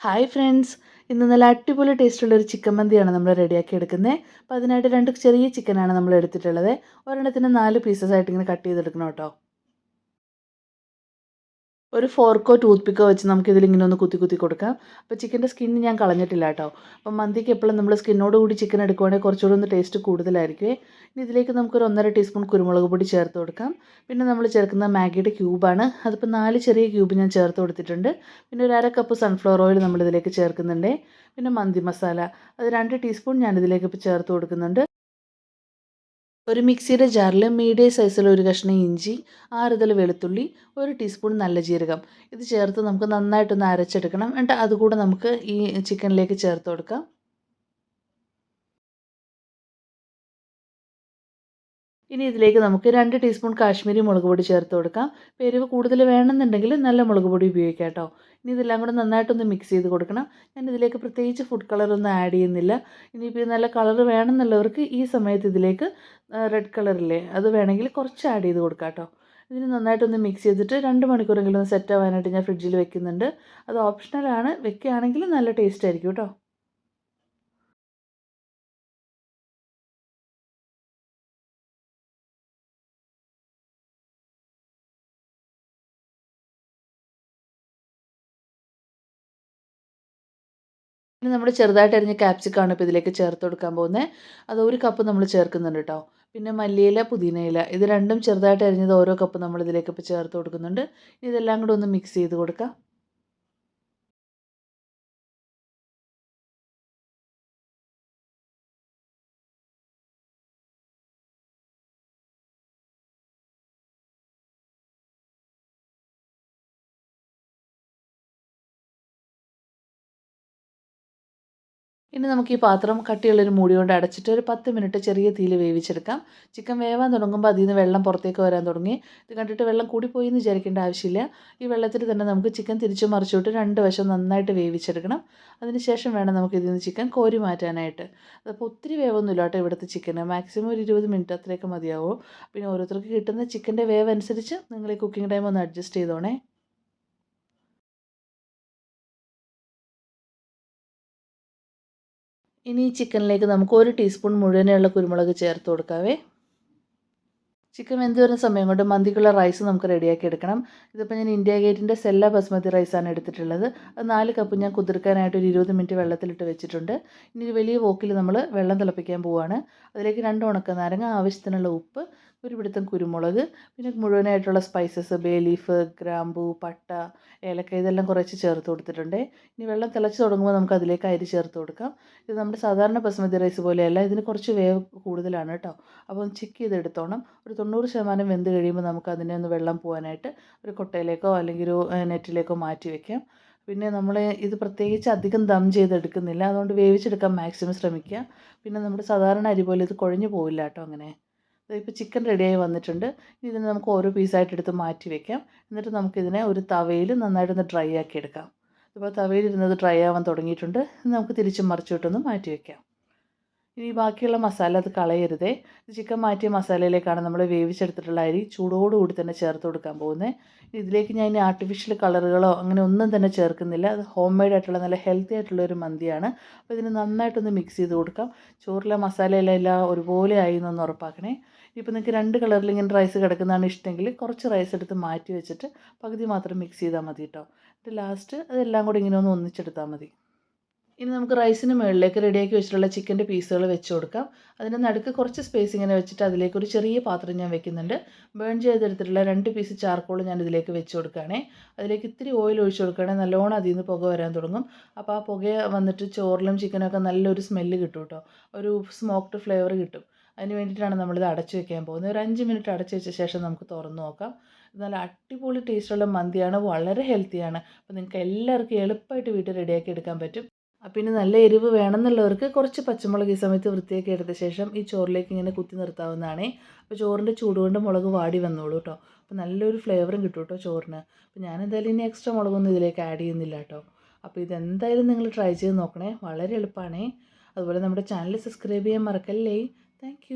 Hi friends ഇന്ന് നല്ല അടിപൊളി ടേസ്റ്റുള്ള ഒരു ചിക്കൻ മന്തിയാണ് നമ്മൾ റെഡിയാക്കി എടുക്കുന്നത് അപ്പോൾ അതിനായിട്ട് രണ്ട് ചെറിയ ചിക്കനാണ് നമ്മൾ എടുത്തിട്ടുള്ളത്. ഒരെണ്ണത്തിന് നാല് പീസസ് ആയിട്ട് ഇങ്ങനെ കട്ട് ചെയ്തെടുക്കണം കേട്ടോ. ഒരു ഫോർക്കോ ടൂത്ത് പിക്കോ വെച്ച് നമുക്ക് ഇതിലിങ്ങനെ ഒന്ന് കുത്തി കുത്തി കൊടുക്കാം. അപ്പോൾ ചിക്കന്റെ സ്കിന്ന് ഞാൻ കളഞ്ഞിട്ടില്ല കേട്ടോ. അപ്പം മന്തിക്ക് എപ്പോഴും നമ്മൾ സ്കിന്നോട് കൂടി ചിക്കൻ എടുക്കുവാണെങ്കിൽ കുറച്ചുകൂടി ഒന്ന് ടേസ്റ്റ് കൂടുതലായിരിക്കും ഇനി ഇതിലേക്ക് നമുക്കൊരു ഒന്നര ടീസ്പൂൺ കുരുമുളക് പൊടി ചേർത്ത് കൊടുക്കാം. പിന്നെ നമ്മൾ ചേർക്കുന്ന മാഗിയുടെ ക്യൂബാണ്. അതിപ്പോൾ നാല് ചെറിയ ക്യൂബ് ഞാൻ ചേർത്ത് കൊടുത്തിട്ടുണ്ട്. പിന്നെ ഒരു അര കപ്പ് സൺഫ്ലവർ ഓയിൽ നമ്മളിതിലേക്ക് ചേർക്കുന്നുണ്ട്. പിന്നെ മന്തി മസാല. അത് രണ്ട് ടീസ്പൂൺ ഞാനിതിലേക്ക് ഇപ്പോൾ ചേർത്ത് കൊടുക്കുന്നുണ്ട്. ഒരു മിക്സിയുടെ ജാറിൽ മീഡിയം സൈസിൽ ഒരു കഷ്ണം ഇഞ്ചി ആറുതൽ വെളുത്തുള്ളി ഒരു ടീസ്പൂൺ നല്ല ജീരകം. ഇത് ചേർത്ത് നമുക്ക് നന്നായിട്ടൊന്ന് അരച്ചെടുക്കണം. എന്നിട്ട് അതുകൂടെ നമുക്ക് ഈ ചിക്കനിലേക്ക് ചേർത്ത് കൊടുക്കാം. ഇനി ഇതിലേക്ക് നമുക്ക് രണ്ട് ടീസ്പൂൺ കാശ്മീരി മുളക് പൊടി ചേർത്ത് കൊടുക്കാം. എരിവ് കൂടുതൽ വേണമെന്നുണ്ടെങ്കിൽ നല്ല മുളക് പൊടി ഉപയോഗിക്കാം കേട്ടോ. ഇനി ഇതെല്ലാം കൂടെ നന്നായിട്ടൊന്ന് മിക്സ് ചെയ്ത് കൊടുക്കണം. ഞാൻ ഇതിലേക്ക് പ്രത്യേകിച്ച് ഫുഡ് കളറൊന്നും ആഡ് ചെയ്യുന്നില്ല. ഇനിയിപ്പോൾ നല്ല കളർ വേണമെന്നുള്ളവർക്ക് ഈ സമയത്ത് ഇതിലേക്ക് റെഡ് കളറില്ലേ അത് വേണമെങ്കിൽ കുറച്ച് ആഡ് ചെയ്ത് കൊടുക്കാം കേട്ടോ. ഇതിന് നന്നായിട്ടൊന്ന് മിക്സ് ചെയ്തിട്ട് രണ്ട് മണിക്കൂറെങ്കിലും ഒന്ന് സെറ്റ് ആവാനായിട്ട് ഞാൻ ഫ്രിഡ്ജിൽ വെക്കുന്നുണ്ട്. അത് ഓപ്ഷണലാണ് വെക്കുകയാണെങ്കിൽ നല്ല ടേസ്റ്റ് ആയിരിക്കും കേട്ടോ. ഇനി നമ്മൾ ചെറുതായിട്ട് അരിഞ്ഞ ക്യാപ്സിക്കാണ് ഇപ്പോൾ ഇതിലേക്ക് ചേർത്ത് കൊടുക്കാൻ പോകുന്നത് അത് ഒരു കപ്പ് നമ്മൾ ചേർക്കുന്നുണ്ട് കേട്ടോ പിന്നെ മല്ലിയില പുതിനയില ഇത് രണ്ടും ചെറുതായിട്ട് അരിഞ്ഞത് ഓരോ കപ്പ് നമ്മൾ ഇതിലേക്ക് ഇപ്പോൾ ചേർത്ത് കൊടുക്കുന്നുണ്ട്. ഇതെല്ലാം കൂടെ ഒന്ന് മിക്സ് ചെയ്ത് കൊടുക്കാം. ഇനി നമുക്ക് ഈ പാത്രം കട്ടിയുള്ളൊരു മൂടി കൊണ്ട് അടച്ചിട്ട് ഒരു പത്ത് മിനിറ്റ് ചെറിയ തീയിൽ വേവിച്ചെടുക്കാം. ചിക്കൻ വേവാൻ തുടങ്ങുമ്പോൾ അതിൽ നിന്ന് വെള്ളം പുറത്തേക്ക് വരാൻ തുടങ്ങി. ഇത് കണ്ടിട്ട് വെള്ളം കൂടിപ്പോയി എന്ന് വിചാരിക്കേണ്ട ആവശ്യമില്ല. ഈ വെള്ളത്തിൽ തന്നെ നമുക്ക് ചിക്കൻ തിരിച്ചു മറിച്ചിട്ട് രണ്ട് വശം നന്നായിട്ട് വേവിച്ചെടുക്കണം. അതിനുശേഷം വേണം നമുക്ക് ഇതിൽ നിന്ന് ചിക്കൻ കോരി മാറ്റാനായിട്ട്. അപ്പോൾ ഒത്തിരി വേവൊന്നുമില്ല കേട്ടോ ഇവിടുത്തെ ചിക്കന്. മാക്സിമം ഒരു ഇരുപത് മിനിറ്റ് അത്രയൊക്കെ മതിയാവും. പിന്നെ ഓരോരുത്തർക്ക് കിട്ടുന്ന ചിക്കന്റെ വേവ് അനുസരിച്ച് നിങ്ങൾ ഈ കുക്കിംഗ് ടൈം ഒന്ന് അഡ്ജസ്റ്റ് ചെയ്തോണേ. ഇനി ഈ ചിക്കനിലേക്ക് നമുക്ക് ഒരു ടീസ്പൂൺ മുഴുവനുള്ള കുരുമുളക് ചേർത്ത് കൊടുക്കാവേ. ചിക്കൻ വെന്ത് വരുന്ന സമയം കൊണ്ട് മന്തിക്കുള്ള റൈസ് നമുക്ക് റെഡിയാക്കി എടുക്കണം. ഇതിപ്പോൾ ഞാൻ ഇന്ത്യ ഗേറ്റിന്റെ സെല്ല ബസ്മതി റൈസാണ് എടുത്തിട്ടുള്ളത്. അത് നാല് കപ്പ് ഞാൻ കുതിർക്കാനായിട്ട് ഒരു ഇരുപത് മിനിറ്റ് വെള്ളത്തിലിട്ട് വെച്ചിട്ടുണ്ട്. ഇനി ഒരു വലിയ വോക്കിൽ നമ്മൾ വെള്ളം തിളപ്പിക്കാൻ പോവുകയാണ് അതിലേക്ക് രണ്ട് ഉണക്ക നാരങ്ങ ആവശ്യത്തിനുള്ള ഉപ്പ് ഒരു പിടുത്തം കുരുമുളക് പിന്നെ മുഴുവനായിട്ടുള്ള സ്പൈസസ് ബേ ലീഫ് ഗ്രാമ്പു പട്ട ഏലക്ക ഇതെല്ലാം കുറച്ച് ചേർത്ത് കൊടുത്തിട്ടുണ്ട്. ഇനി വെള്ളം തിളച്ച് തുടങ്ങുമ്പോൾ നമുക്ക് അതിലേക്ക് അരി ചേർത്ത് കൊടുക്കാം. ഇത് നമ്മുടെ സാധാരണ ബസ്മതി റൈസ് പോലെയല്ല ഇതിന് കുറച്ച് വേവ് കൂടുതലാണ് കേട്ടോ. അപ്പം ചെക്ക് ചെയ്തെടുത്തോണം. ഒരു തൊണ്ണൂറ് ശതമാനം വെന്ത് കഴിയുമ്പോൾ നമുക്ക് അതിനെ ഒന്ന് വെള്ളം പോകാനായിട്ട് ഒരു കൊട്ടയിലേക്കോ അല്ലെങ്കിൽ ഒരു നെറ്റിലേക്കോ മാറ്റി വെക്കാം. പിന്നെ നമ്മൾ ഇത് പ്രത്യേകിച്ച് അധികം ദം ചെയ്തെടുക്കുന്നില്ല. അതുകൊണ്ട് വേവിച്ചെടുക്കാൻ മാക്സിമം ശ്രമിക്കുക. പിന്നെ നമ്മുടെ സാധാരണ അരി പോലെ ഇത് കുഴഞ്ഞു പോവില്ല കേട്ടോ അങ്ങനെ. ഇപ്പോൾ ചിക്കൻ റെഡിയായി വന്നിട്ടുണ്ട്. ഇതിനെ നമുക്ക് ഓരോ പീസായിട്ട് എടുത്ത് മാറ്റി വെക്കാം. എന്നിട്ട് നമുക്കിതിനെ ഒരു തവയിൽ നന്നായിട്ടൊന്ന് ഡ്രൈ ആക്കി എടുക്കാം. ഇപ്പോൾ തവയിലിരുന്നത് ഡ്രൈ ആവാൻ തുടങ്ങിയിട്ടുണ്ട്. നമുക്ക് തിരിച്ചും മറിച്ചിട്ടൊന്ന് മാറ്റി വെക്കാം. ഇനി ബാക്കിയുള്ള മസാല അത് കളയരുതേ. ചിക്കൻ മാറ്റിയ മസാലയിലേക്കാണ് നമ്മൾ വേവിച്ചെടുത്തിട്ടുള്ള അരി ചൂടോടുകൂടി തന്നെ ചേർത്ത് കൊടുക്കാൻ പോകുന്നത് ഇതിലേക്ക് ഞാൻ ആർട്ടിഫിഷ്യൽ കളറുകളോ അങ്ങനെ ഒന്നും തന്നെ ചേർക്കുന്നില്ല. അത് ഹോം മെയ്ഡ് ആയിട്ടുള്ള നല്ല ഹെൽത്തി ആയിട്ടുള്ള ഒരു മന്തിയാണ്. അപ്പോൾ ഇതിന് നന്നായിട്ടൊന്ന് മിക്സ് ചെയ്ത് കൊടുക്കാം. ചോറിലെ മസാലയിലെല്ലാം ഒരുപോലെ ആയി എന്നൊന്ന് ഉറപ്പാക്കണേ. ഇപ്പോൾ നിങ്ങൾക്ക് രണ്ട് കളറിൽ ഇങ്ങനെ റൈസ് കിടക്കുന്നതാണ് ഇഷ്ടമെങ്കിൽ കുറച്ച് റൈസ് എടുത്ത് മാറ്റി വെച്ചിട്ട് പകുതി മാത്രം മിക്സ് ചെയ്താൽ മതി കേട്ടോ എന്നിട്ട് ലാസ്റ്റ് അതെല്ലാം കൂടി ഇങ്ങനെ ഒന്ന് ഒന്നിച്ചെടുത്താൽ മതി. ഇനി നമുക്ക് റൈസിന് മുകളിലേക്ക് റെഡിയാക്കി വെച്ചിട്ടുള്ള ചിക്കന്റെ പീസുകൾ വെച്ച് കൊടുക്കാം. അതിന്റെ നടുക്ക് കുറച്ച് സ്പേസ് ഇങ്ങനെ വെച്ചിട്ട് അതിലേക്ക് ഒരു ചെറിയ പാത്രം ഞാൻ വെക്കുന്നുണ്ട്. ബേൺ ചെയ്തെടുത്തിട്ടുള്ള രണ്ട് പീസ് ചാർക്കോൾ ഞാൻ ഇതിലേക്ക് വെച്ച് കൊടുക്കുകയാണേ. അതിലേക്ക് ഇത്തിരി ഓയിൽ ഒഴിച്ച് കൊടുക്കുകയാണെങ്കിൽ നല്ലോണം അതിൽ നിന്ന് പുക വരാൻ തുടങ്ങും. അപ്പോൾ ആ പുക വന്നിട്ട് ചോറിലും ചിക്കനൊക്കെ നല്ലൊരു സ്മെല്ല് കിട്ടും കേട്ടോ ഒരു സ്മോക്ക്ഡ് ഫ്ലേവർ കിട്ടും. അതിന് വേണ്ടിയിട്ടാണ് നമ്മളിത് അടച്ച് വെക്കാൻ പോകുന്നത്. ഒരു അഞ്ച് മിനിറ്റ് അടച്ച് വെച്ച ശേഷം നമുക്ക് തുറന്നു നോക്കാം. നല്ല അടിപൊളി ടേസ്റ്റുള്ള മന്തിയാണ്. വളരെ ഹെൽത്തിയാണ് അപ്പോൾ നിങ്ങൾക്ക് എല്ലാവർക്കും എളുപ്പമായിട്ട് വീട്ടിൽ റെഡിയാക്കി എടുക്കാൻ പറ്റും. പിന്നെ നല്ല എരിവ് വേണമെന്നുള്ളവർക്ക് കുറച്ച് പച്ചമുളക് ഈ സമയത്ത് വൃത്തിയാക്കി എടുത്ത ശേഷം ഈ ചോറിലേക്ക് ഇങ്ങനെ കുത്തി നിർത്താവുന്നതാണ്. അപ്പോൾ ചോറിന്റെ ചൂടുകൊണ്ട് മുളക് വാടി വന്നോളൂ കേട്ടോ അപ്പോൾ നല്ലൊരു ഫ്ലേവറും കിട്ടും കേട്ടോ ചോറിന്. അപ്പോൾ ഞാൻ എന്തായാലും ഇനി എക്സ്ട്രാ മുളകൊന്നും ഇതിലേക്ക് ആഡ് ചെയ്യുന്നില്ല കേട്ടോ അപ്പോൾ ഇതെന്തായാലും നിങ്ങൾ ട്രൈ ചെയ്ത് നോക്കണേ. വളരെ എളുപ്പമാണേ അതുപോലെ നമ്മുടെ ചാനൽ സബ്സ്ക്രൈബ് ചെയ്യാൻ മറക്കല്ലേ. താങ്ക്.